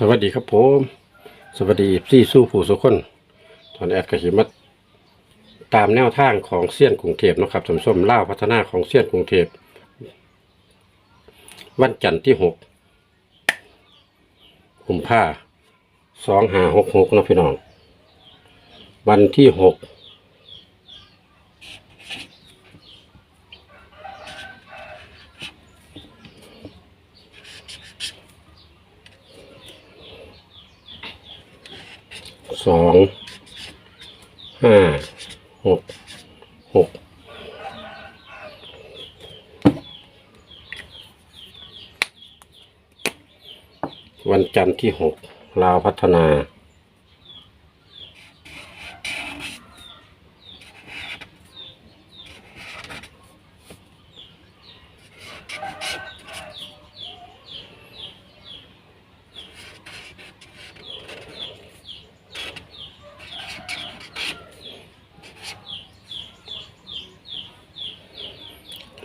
สวัสดีครับผมสวัสดีพี่สู้ผู้สุคนตอนแอดกระหิมาตามแนวทางของเซียนกรุงเทพนะครับสมส้มเล่าพัฒนาของเซียนกรุงเทพวันจันทร์ที่หกกุมภาสองหาหกหกนะพี่น้อง วันที่หก สองห้าหกหกวันจันทร์ที่หกลาวพัฒนา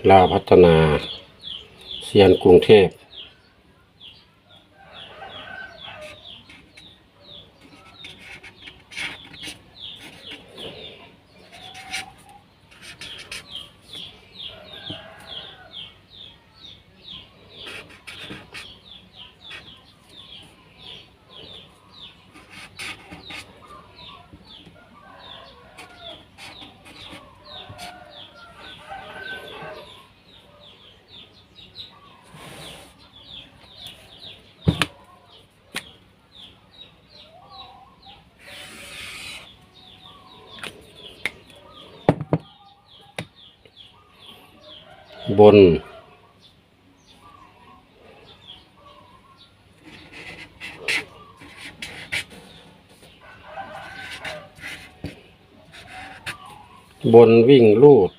ลาวพัฒนา เซียนกรุงเทพ บน บนวิ่งลูด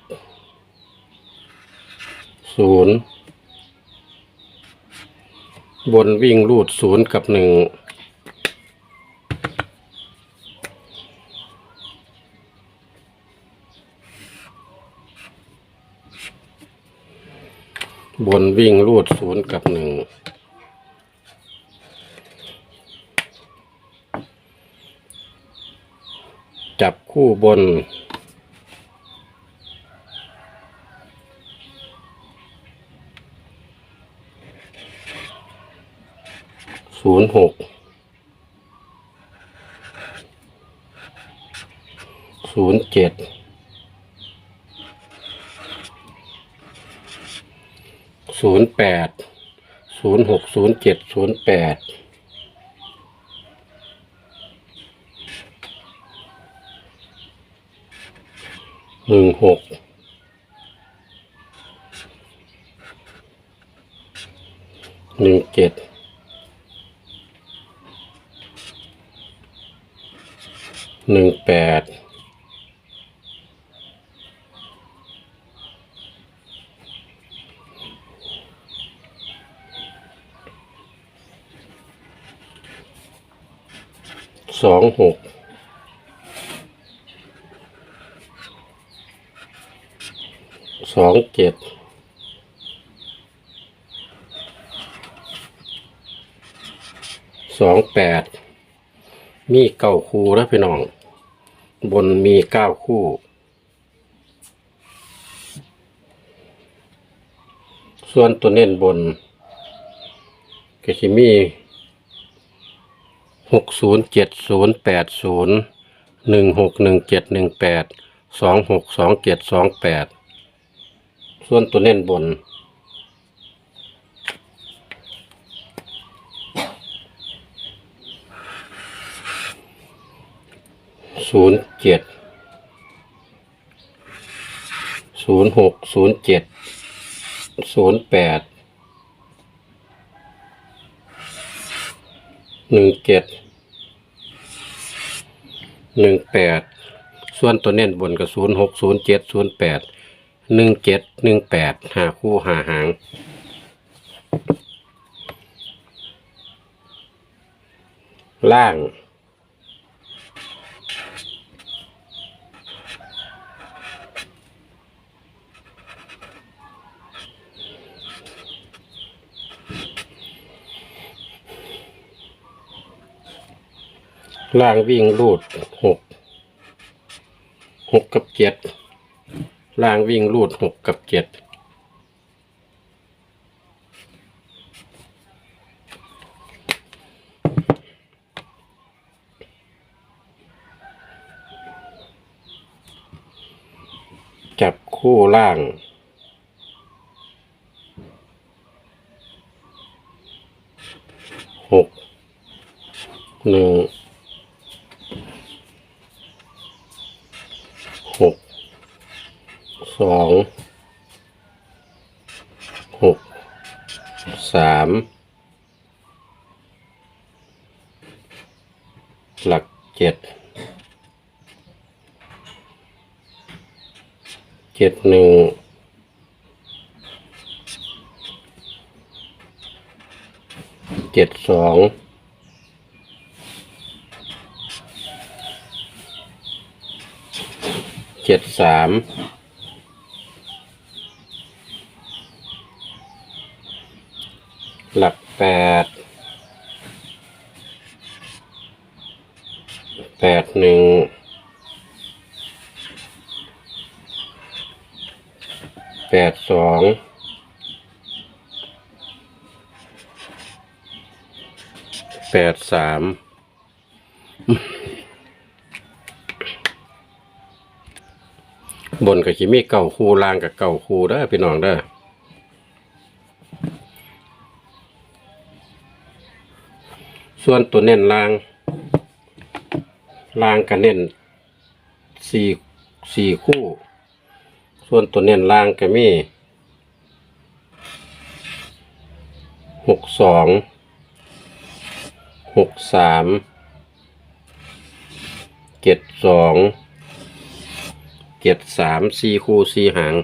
ศูนย์บนวิ่งลูดศูนย์กับหนึ่ง บนวิ่งรูดศูนย์กับหนึ่งจับคู่บน ศูนย์หก ศูนย์เจ็ด ศูนย์แปดศูนย์หกศูนย์เจ็ดศูนย์แปดหนึ่งหกหนึ่งเจ็ดหนึ่งแปด สองหกสองเจ็ดสองแปดมีเก้าคู่นะพี่น้อง บนมีเก้าคู่ ส่วนตัวเน้นบนก็จะมี หกศูนย์เจ็ดศูนย์แปดศูนย์หนึ่งหกหนึ่งเจ็ดหนึ่งแปดสองหกสองเจ็ดสองแปดส่วนตัวเน้นบน ศูนย์เจ็ดศูนย์หกศูนย์เจ็ดศูนย์แปด หนึ่งเจ็ดหนึ่งแปดส่วนตัวเน้นบนกับศูนย์หกศูนย์เจ็ดศูนย์แปดหนึ่งเจ็ดหนึ่งแปดหาคู่หาหางล่าง บ ล่างวิ่งรูดหกหกกับเจ็ดล่างวิ่งรูดหกกับเจ็ดจับคู่ล่างหกหนึ่ง หกสองหกสามหลักเจ็ดเจ็ดหนึ่งเจ็ดสอง จ็ดสามหลักแปดแปดหนึ่งแปดสองแปดสาม บนกับขีมีเก่าคูล่างกับเก่าคูเด้อพี่น้องเด้อส่วนตัวเน้นล่างล่างกับเน้นสี่สี่คู่ ส่วนตัวเน้นล่างก็มีหกสองหกสามเจ็ดสอง เจ็ดสามสี่คู่สี่หาง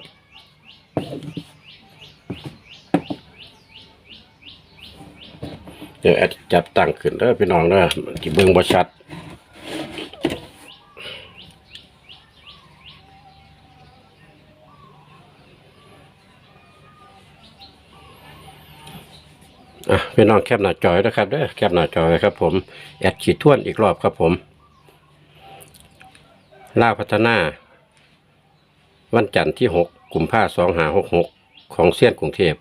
เดี๋ยวแอดจับตั้งขึ้นเด้อพี่น้องเด้อมันกี่เบิ่งบ่ชัดอะพี่น้องแคปหน้าจอยนะครับเด้อแคปหน้าจอยครับ ผมแอดขีดท่วนอีกรอบครับผมล่าพัฒนา วันจันทร์ที่หกกุมภาสองหาหกหกของเซียนกรุงเทพ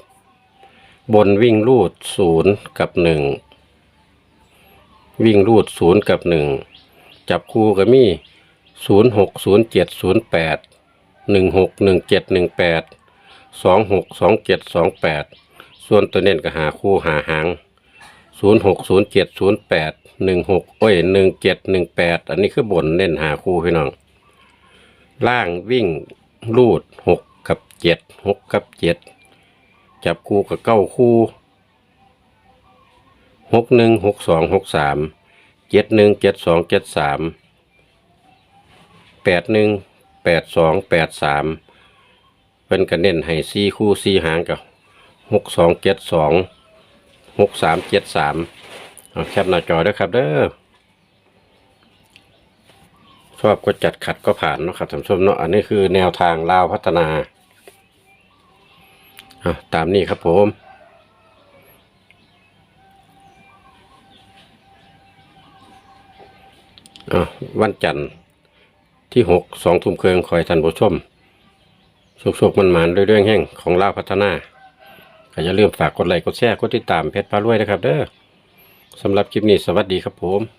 บนวิ่งรูดศูนย์กับหนึ่งวิ่งรูดศูนย์กับหนึ่งจับคู่ก็มีศูนย์หกศูนย์เจ็ดศูนย์แปดหนึ่งหกหนึ่งเจ็ดหนึ่งแปดสองหกสองเจ็ดสองแปดส่วนตัวเน้นก็หาคู่หาหางศูนย์หกศูนย์เจ็ดศูนย์แปดหนึ่งหกโอ้ยหนึ่งเจ็ดหนึ่งแปดอันนี้คือบนเน้นหาคู่พี่น้อง ล่างวิ่ง รูดหกกับเจ็ดหกกับเจ็ดจับคู่กับเก้าคู่หกหนึ่งหกสองหกสามเจ็ดหนึ่งเจ็ดสองเจ็ดสามแปดหนึ่งแปดสองแปดสามเป็นกระเน้นให้สี่คู่สี่หางกับหกสองเจ็ดสองหกสามเจ็ดสามเอาแคปหน้าจอด้วยครับเด้อ ชอบก็จัดขัดก็ผ่านเนาะครับท่านผู้ชมเนาะอันนี้คือแนวทางลาวพัฒนาตามนี้ครับผมวันจันทร์ที่หกสองทุ่มเครืองคอยท่านผู้ชมสุกๆมันๆเรื่อยๆแห้งของลาวพัฒนาก็อย่าลืมฝากกดไลค์กดแชร์กดติดตามเพจพารวยนะครับเด้อสำหรับคลิปนี้สวัสดีครับผม